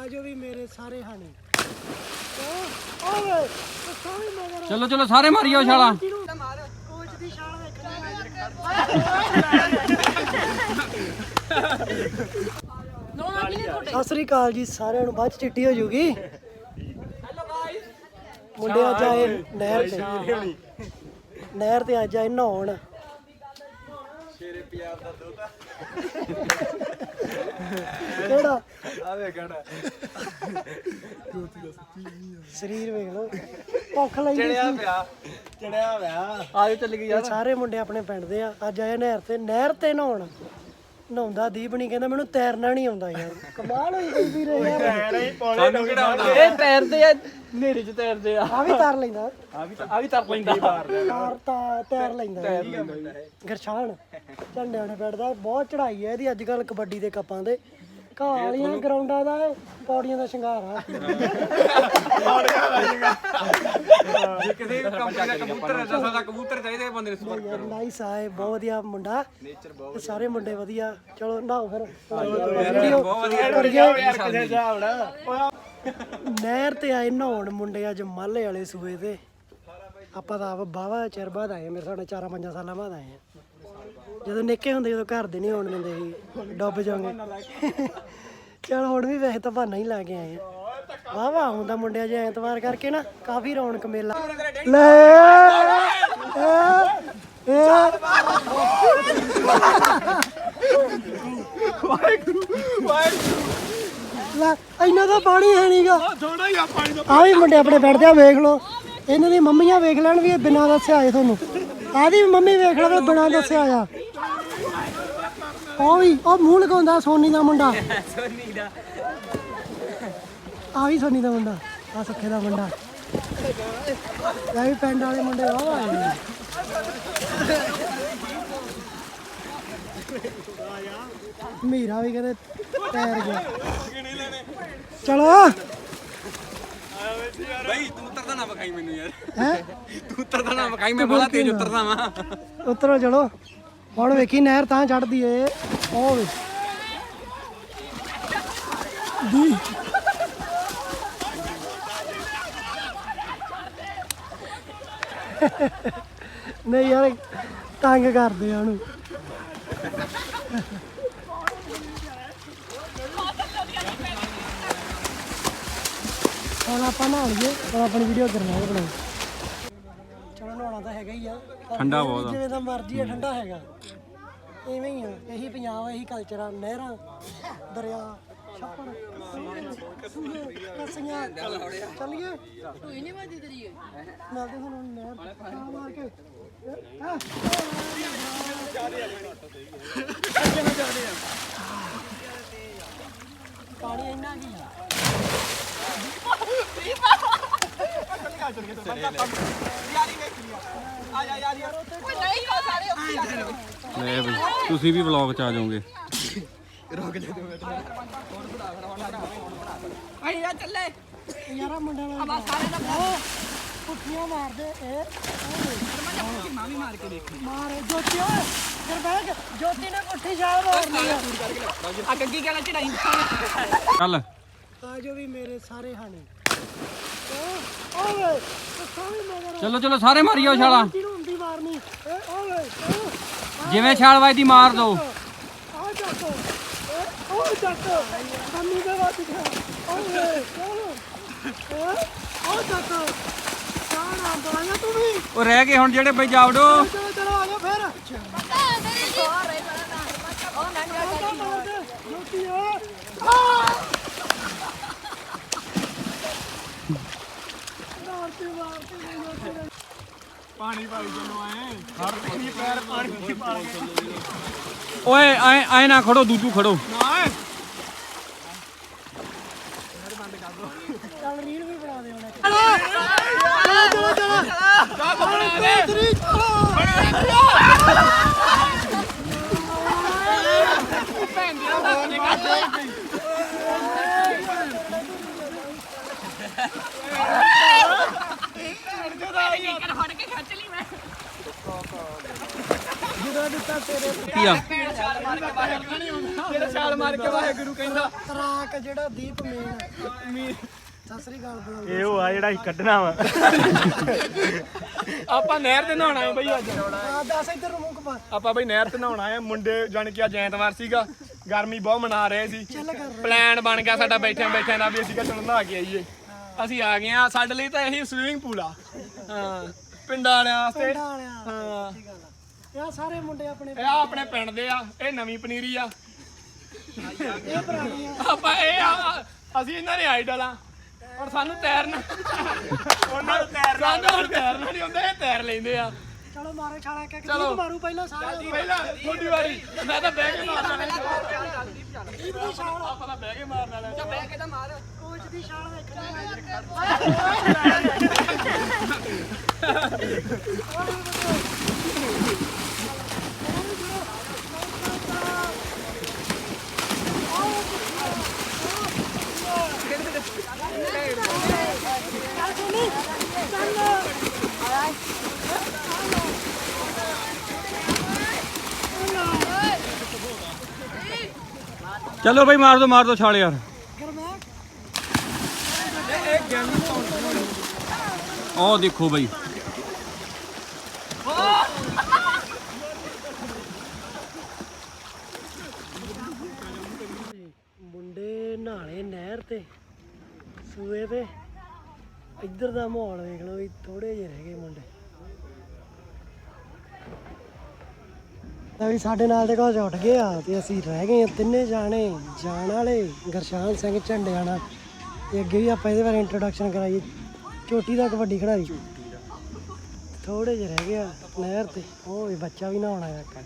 ਆਜੋ ਵੀ ਮੇਰੇ ਸਾਰੇ ਹਾਣੇ। ਓਏ ਸਾਰੇ ਮਗਰ ਚਲੋ ਚਲੋ ਸਾਰੇ ਮਾਰੀਓ ਛਾਲਾ। ਕੋਚ ਦੀ ਛਾਲ ਵੇਖਣੀ ਸਤਿ ਸ੍ਰੀ ਅਕਾਲ ਜੀ ਸਾਰਿਆਂ ਨੂੰ ਬਾਅਦ ਚ ਚਿੱਟੀ ਹੋ ਜੂਗੀ। ਮੁੰਡੇ ਅੱਜ ਆਏ ਨਹਿਰ ਤੇ। ਨਹਿਰ ਤੇ ਅੱਜ ਆਏ ਨਹਾਉਣ। ਕਿਹੜਾ? ਆਵੇ ਕਹਣਾ ਸਰੀਰ ਵੇਖ ਲਓ ਭੁੱਖ ਲੱਗੀ ਚੜਿਆ ਪਿਆ ਚੜਿਆ ਪਿਆ। ਆਜੋ ਚੱਲ ਗਈ ਇਹ ਸਾਰੇ ਮੁੰਡੇ ਆਪਣੇ ਪਿੰਡ ਦੇ ਆ। ਅੱਜ ਆਏ ਨਹਿਰ ਤੇ ਨਹਿਰ ਤੇ ਨਹਾਉਣ। ਨਹਾਉਂਦਾ ਦੀਪ ਨਹੀਂ ਕਹਿੰਦਾ ਮੈਨੂੰ ਤੈਰਨਾ ਨਹੀਂ ਆਉਂਦਾ ਯਾਰ। ਕਮਾਲ ਹੋਈ ਗਈ ਵੀਰੇ। ਯਾਰ ਸਾਨੂੰ ਕਿਹੜਾ ਇਹ ਤੈਰਦੇ ਆ ਨੇਰੇ ਚ ਤੈਰਦੇ ਆ। ਆ ਵੀ ਤੈਰ ਲੈਂਦਾ। ਆ ਵੀ ਆ ਵੀ ਤਰ ਲੈਂਦਾ। ਤਾਰ ਤਾਂ ਤੈਰ ਲੈਂਦਾ। ਗਰਸ਼ਾਨ ਝੰਡਿਆਂ ਨੇ ਬੈਠਦਾ। ਬਹੁਤ ਚੜਾਈ ਹੈ ਇਹਦੀ ਅੱਜ ਕੱਲ ਕਬੱਡੀ ਦੇ ਕੱਪਾਂ ਦੇ। ਘਾਹ ਵਾਲੀਆਂ ਗਰਾਊਂਡਾਂ ਦਾ ਇਹ ਪੌੜੀਆਂ ਦਾ ਸ਼ਿੰਗਾਰ ਆ। ਜੇ ਕਿਸੇ ਕੰਪਨੀ ਦਾ ਕਬੂਤਰ ਦਸਾਂ ਦਾ ਕਬੂਤਰ ਚਾਹੀਦਾ ਬੰਦੇ ਨੂੰ ਸਪੋਰਟ ਯਾਰ ਨਾਈਸ ਆ ਇਹ ਬਹੁਤ ਵਧੀਆ ਮੁੰਡਾ। ਨੇਚਰ ਬਹੁਤ ਸਾਰੇ ਮੁੰਡੇ ਵਧੀਆ। ਚਲੋ ਨਹਾਓ ਫਿਰ। ਵੀਡੀਓ ਕਰੀਏ। ਨਹਿਰ ਤੇ ਆਏ ਨਹਾਉਣ ਮੁੰਡੇ ਅੱਜ ਮਾਲੇ ਵਾਲੇ ਸੂਏ ਤੇ। ਆਪਾਂ ਤਾਂ ਆਪ ਬਾਵਾ ਚਿਰ ਬਾਅਦ ਆਏ ਮੇਰੇ ਸਾਡੇ 4-5 ਸਾਲਾਂ ਬਾਅਦ ਆਏ ਆ। ਜਦੋਂ ਨਿੱਕੇ ਹੁੰਦੇ ਜਦੋਂ ਘਰ ਦੇ ਨਹੀਂ ਆਉਣ ਦਿੰਦੇ ਸੀ, ਡੁੱਬ ਜਾਵਾਂਗੇ ਚਲ ਹੁਣ ਵੀ ਵੈਸੇ ਤਾਂ ਬਹਾਨਾ ਹੀ ਲਾ ਕੇ ਆਏ ਆ। ਵਾਹ ਵਾਹ ਹੁੰਦਾ ਮੁੰਡਿਆਂ ਜੇ ਐਤਵਾਰ ਕਰਕੇ ਨਾ, ਕਾਫੀ ਰੌਣਕ ਮੇਲਾ। ਲੈ ਇਹ- ਇਹ ਲੈ, ਇੰਨਾ ਤਾਂ ਪਾਣੀ ਹੈ ਨਹੀਂਗਾ ਥੋੜਾ ਜਿਹਾ ਪਾਣੀ ਦਾ ਆ ਵੀ ਮੁੰਡੇ ਆਪਣੇ ਬੈਠਦੇ ਆ, ਵੇਖ ਲਓ। ਇਹਨਾਂ ਦੀ ਮੰਮੀਆਂ ਵੇਖ ਲੈਣ ਵੀ ਇਹ ਬਿਨਾਂ ਦੱਸਿਆ ਆਏ ਤੁਹਾਨੂੰ। ਆਦੀ ਵੀ ਮੰਮੀ ਵੇਖ ਲਵੇ, ਬਿਨਾਂ ਦੱਸਿਆ ਆ ਉਹ ਵੀ ਉਹ ਮੂੰਹ ਲਗਾਉਂਦਾ ਸੋਨੀ ਦਾ ਮੁੰਡਾ। ਸੋਨੀ ਦਾ। ਆ ਵੀ ਸੋਨੀ ਦਾ ਮੁੰਡਾ ਆ ਸੁੱਖੇ ਦਾ ਮੁੰਡਾ। ਇਹ ਵੀ ਪਿੰਡ ਵਾਲੇ ਮੁੰਡੇ ਵਾਹ ਆਏ ਨੇ ਮੀਰਾ ਵੀ ਕਹਿੰਦੇ ਤੈਰ ਗਿਆ। ਚਲੋ। ਬਈ ਤੂੰ ਉਤਰਦਾ ਨਾ ਵਿਖਾਈ ਮੈਨੂੰ ਯਾਰ। ਹੈ? ਤੂੰ ਉਤਰਦਾ ਨਾ ਵਿਖਾਈ ਮੈਂ ਬੜਾ ਤੇਜ਼ ਉਤਰਦਾ ਵਾਂ। ਉਤਰੋ ਚਲੋ। ਹੁਣ ਵੇਖੀ ਨਹਿਰ ਤਾਂ ਚੜਦੀ ਏ। ਉਹ ਵੇ। ਦੀ। ਨਹੀਂ ਯਾਰ, ਤੰਗ ਕਰਦੇ ਆ ਉਹਨੂੰ। ਹੁਣ ਆਪਾਂ ਨਹਾ ਲਈਏ, ਹੁਣ ਆਪਣੀ ਵੀਡੀਓ ਕਰਨਾ ਹੈ ਬਣਾਓ ਤਾਂ ਹੈਗਾ ਹੀ ਆ। ਠੰਡਾ ਬਹੁਤ ਆ। ਜਿਵੇਂ ਦਾ ਮਰਜ਼ੀ ਆ ਠੰਡਾ ਹੈਗਾ। ਐਵੇਂ ਹੀ ਆ ਇਹੀ ਪੰਜਾਬ ਆ ਇਹੀ ਕਲਚਰ ਆ ਨਹਿਰਾਂ ਦਰਿਆ ਛੱਪੜ ਕੱਸੀਆਂ। ਚੱਲੀਏ। ਤੂੰ ਨਹੀਂ ਵੱਜਦੀ ਤੇਰੀ ਨਾਲ ਦੇ ਹੁਣ ਨਹਿਰ ਛਾਲ ਮਾਰ ਕੇ। ਹਾਂ? ਪਾਣੀ ਇੰਨਾ ਕੀ ਆ? ਲੈ ਬਈ ਤੁਸੀਂ ਵੀ ਵਲੌਗ ਚ ਆ ਜਾਓਗੇ। ਯਾਰਾ ਮੁੰਡਾ ਅਬਾ ਸਾਰੇ ਦਾ ਪੁੱਠੀਆਂ ਮਾਰਦੇ ਇਹ ਮਾਮੀ ਮਾਰ ਕੇ ਦੇਖ ਮਾਰੇ ਜੋਤੀ ਓਏ ਫਿਰ ਬੈਗ ਜੋਤੀ ਨੇ ਪੁੱਠੀ ਛਾਲ ਮਾਰਨੀ ਆ ਆ ਗੱਗੀ ਕਹਿੰਦਾ ਚੜਾਈ ਚੱਲ ਆਜੋ ਵੀ ਮੇਰੇ ਸਾਰੇ ਹਾਣੇ। ਓਏ ਸਾਰੇ ਮਗਰ ਚਲੋ ਚਲੋ, ਸਾਰੇ ਮਾਰੀਓ ਛਾਲਾ। ਕਿਹਨੂੰ ਹੁੰਦੀ ਮਾਰਨੀ ਏ ਓਏ ਓ ਜਿਵੇਂ ਛਾਲ ਵੱਜਦੀ ਮਾਰ ਦੋ। ਆ ਚੱਕ ਏ ਓ ਚੱਕ ਕੰਨੀ ਦੇ ਵੱਜ ਗਿਆ ਓਏ ਚਲੋ ਓ ਚੱਕ ਸਾਰਾ ਬੜਾਇਆ ਤੂੰ ਵੀ ਉਹ ਰਹਿ ਗਏ ਹੁਣ ਜਿਹੜੇ ਬਈ ਜਾਵੜੋ ਚਲੋ ਚਲੋ ਆ ਜਾ ਫਿਰ ਜੋਤੀ ਓਏ ਮਾਰਤੀ ਮਾਰਤੀ ਜੋਤੀ ਨੇ ਪਾਣੀ ਪਾਈ ਚੱਲੋ ਆਏ। ਹਰ ਕੋਈ ਪੈਰ ਪਾਣੀ ਵਿੱਚ ਪਾ ਕੇ ਓਏ ਐ ਐ ਨਾ ਖੜੋ ਦੂਜੂ ਖੜੋ। ਨਾ। ਚੱਲ ਰੀਲ ਵੀ ਬਣਾ ਦੇ ਹੁਣ ਚਲੋ ਚਲੋ ਚਲੋ ਚਲੋ ਫੜ ਕੇ ਖਿੱਚ ਲਈ ਮੈਂ ਲਾ ਦਿੱਤਾ ਤੇਰੇ ਕੀ ਆ ਜਿਹੜਾ ਛਾਲ ਮਾਰ ਕੇ ਵਾਹਿਗੁਰੂ ਕਹਿੰਦਾ। ਤਰਾਕ ਜਿਹੜਾ ਦੀਪ ਮੇਨ ਸਤਿ ਸ੍ਰੀ ਅਕਾਲ ਬੁਲਾਓ ਇਹ ਉਹ ਆ ਜਿਹੜਾ ਅਸੀਂ ਕੱਢਣਾ ਵਾ। ਆਪਾਂ ਨਹਿਰ ਤੇ ਨਹਾਉਣਾ ਹੈ ਬਈ ਅੱਜ। ਆ ਦੱਸ ਇੱਧਰ ਨੂੰ ਮੂੰਹ ਕਪਾ ਆਪਾਂ ਬਈ ਨਹਿਰ ਤੇ ਨਹਾਉਣਾ ਹੈ। ਮੁੰਡੇ ਜਾਣ ਕੇ ਅੱਜ ਐਤਵਾਰ ਸੀਗਾ। ਗਰਮੀ ਬਹੁਤ ਮਨਾ ਰਹੇ ਸੀ। ਪਲਾਨ ਬਣ ਗਿਆ ਸਾਡਾ ਬੈਠਿਆਂ ਬੈਠਿਆਂ ਦਾ ਵੀ ਅਸੀਂ ਕਿਹਾ ਚਲੋ ਨਹਾ ਕੇ ਆਈਏ। ਅਸੀਂ ਆ ਗਏ ਆ ਸਾਡੇ ਲਈ ਤਾਂ ਇਹੀ ਸਵਿਮਿੰਗ ਪੂਲ ਆ। ਹਾਂ। ਪਿੰਡਾਂ ਵਾਲਿਆਂ ਵਾਸਤੇ। ਪਿੰਡਾਂ ਵਾਲਿਆਂ ਹਾਂ। ਇਹ ਸਾਰੇ ਮੁੰਡੇ ਆਪਣੇ ਇਹ ਆ ਆਪਣੇ ਪਿੰਡ ਦੇ ਆ ਇਹ ਨਵੀਂ ਪਨੀਰੀ ਆ। ਇਹ ਪੁਰਾਣੀਆਂ ਆਪਾਂ ਇਹ ਆ ਅਸੀਂ ਇਹਨਾਂ ਦੇ ਆਈਡਲ ਆ ਹੁਣ ਸਾਨੂੰ ਤੈਰਨਾ ਉਹਨਾਂ ਨੂੰ ਤੈਰ ਸਾਨੂੰ ਹੁਣ ਤੈਰਨਾ ਨਹੀਂ ਹੁੰਦਾ ਇਹ ਤੈਰ ਲੈਂਦੇ ਆ। ਚਲੋ ਮਾਰੋ ਛਾਲਾ ਇੱਕ ਇੱਕ ਚਲੋ। ਦੀਪ ਮਾਰੂ ਪਹਿਲਾਂ ਸਾਰੇ। ਪਹਿਲਾਂ ਥੋੜੀ ਵਾਰੀ। ਮੈਂ ਤਾਂ ਬਹਿ ਕੇ ਮਾਰਨਾ ਦੀਪ ਦੀ ਛਾਲ। ਆਪਾਂ ਤਾਂ ਬਹਿ ਕੇ ਮਾਰਨ ਵਾਲਾ ਬਹਿ ਕੇ ਤਾਂ ਮਾਰ। ਕੋਚ ਦੀ ਛਾਲ ਵੇਖਣੀ ਚਲੋ ਬਈ, ਮਾਰ ਦੋ ਮਾਰ ਦੋ ਛਾਲ ਯਾਰ। ਉਹ ਦੇਖੋ ਬਈ। ਮੁੰਡੇ ਨਹਾਲੇ ਨਹਿਰ ਤੇ, ਸੂਏ ਤੇ। ਇੱਧਰ ਦਾ ਮਾਹੌਲ ਵੇਖ ਲਓ ਵੀ ਥੋੜੇ ਜਿਹੇ ਰਹਿ ਗਏ ਮੁੰਡੇ। ਤਾਂ ਵੀ ਸਾਡੇ ਨਾਲ ਦੇ ਕੋਲ ਉੱਠ ਗਏ ਆ ਤੇ ਅਸੀਂ ਰਹਿ ਗਏ ਆ ਤਿੰਨੇ ਜਾਣੇ, ਜਾਣ ਵਾਲੇ ਗਰਸ਼ਾਨ ਸਿੰਘ ਝੰਡਿਆਣਾ। ਤੇ ਅੱਗੇ ਵੀ ਆਪਾਂ ਇਹਦੇ ਬਾਰੇ ਇੰਟਰੋਡਕਸ਼ਨ ਕਰਾਈਏ। ਚੋਟੀ ਦਾ ਕਬੱਡੀ ਖਿਡਾਰੀ। ਥੋੜੇ ਜਿਹੇ ਰਹਿ ਗਏ ਆ ਨਹਿਰ ਤੇ। ਉਹ ਵੀ ਬੱਚਾ ਵੀ ਨਹਾਉਣ ਆਇਆ ਕੱਜ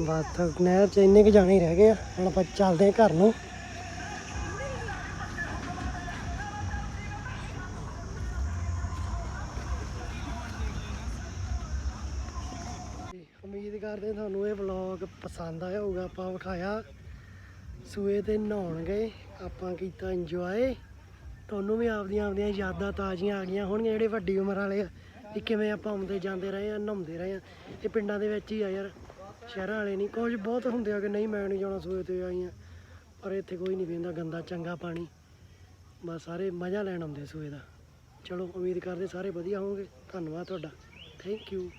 ਬਸ ਨਹਿਰ ਚ ਇੰਨੇ ਕੁ ਜਾਣੇ ਰਹਿ ਗਏ ਆ। ਹੁਣ ਆਪਾਂ ਚੱਲਦੇ ਆ ਘਰ ਨੂੰ। ਉਮੀਦ ਕਰਦੇ ਹਾਂ ਤੁਹਾਨੂੰ ਇਹ ਵਲੌਗ ਪਸੰਦ ਆਇਆ ਹੋਊਗਾ। ਆਪਾਂ ਵਿਖਾਇਆ ਸੂਏ ਤੇ ਨਹਾਉਣ ਗਏ, ਆਪਾਂ ਕੀਤਾ ਇੰਜੋਏ ਤੁਹਾਨੂੰ ਵੀ ਆਪਦੀਆਂ ਆਪਦੀਆਂ ਯਾਦਾਂ ਤਾਜ਼ੀਆਂ ਆ ਗਈਆਂ ਹੋਣਗੀਆਂ, ਜਿਹੜੇ ਵੱਡੀ ਉਮਰ ਵਾਲੇ ਆ, ਵੀ ਕਿਵੇਂ ਆਪਾਂ ਆਉਂਦੇ ਜਾਂਦੇ ਰਹੇ ਆ, ਨਹਾਉਂਦੇ ਰਹੇ ਆ। ਇਹ ਪਿੰਡਾਂ ਦੇ ਵਿੱਚ ਹੀ ਆ ਯਾਰ, ਸ਼ਹਿਰਾਂ ਵਾਲੇ ਨਹੀਂ। ਕੁਝ ਬਹੁਤ ਹੁੰਦੇ ਆ ਕਿ ਨਹੀਂ, ਮੈਂ ਨਹੀਂ ਜਾਣਾ ਸੂਏ ਤੇ ਆਈਆਂ ਪਰ ਇੱਥੇ ਕੋਈ ਨਹੀਂ ਪੀਂਦਾ ਗੰਦਾ ਚੰਗਾ ਪਾਣੀ। ਬਸ ਸਾਰੇ ਮਜ਼ਾ ਲੈਣ ਆਉਂਦੇ ਸੂਏ ਦਾ। ਚਲੋ, ਉਮੀਦ ਕਰਦੇ ਸਾਰੇ ਵਧੀਆ ਹੋਵੋਗੇ। ਧੰਨਵਾਦ ਤੁਹਾਡਾ। Thank you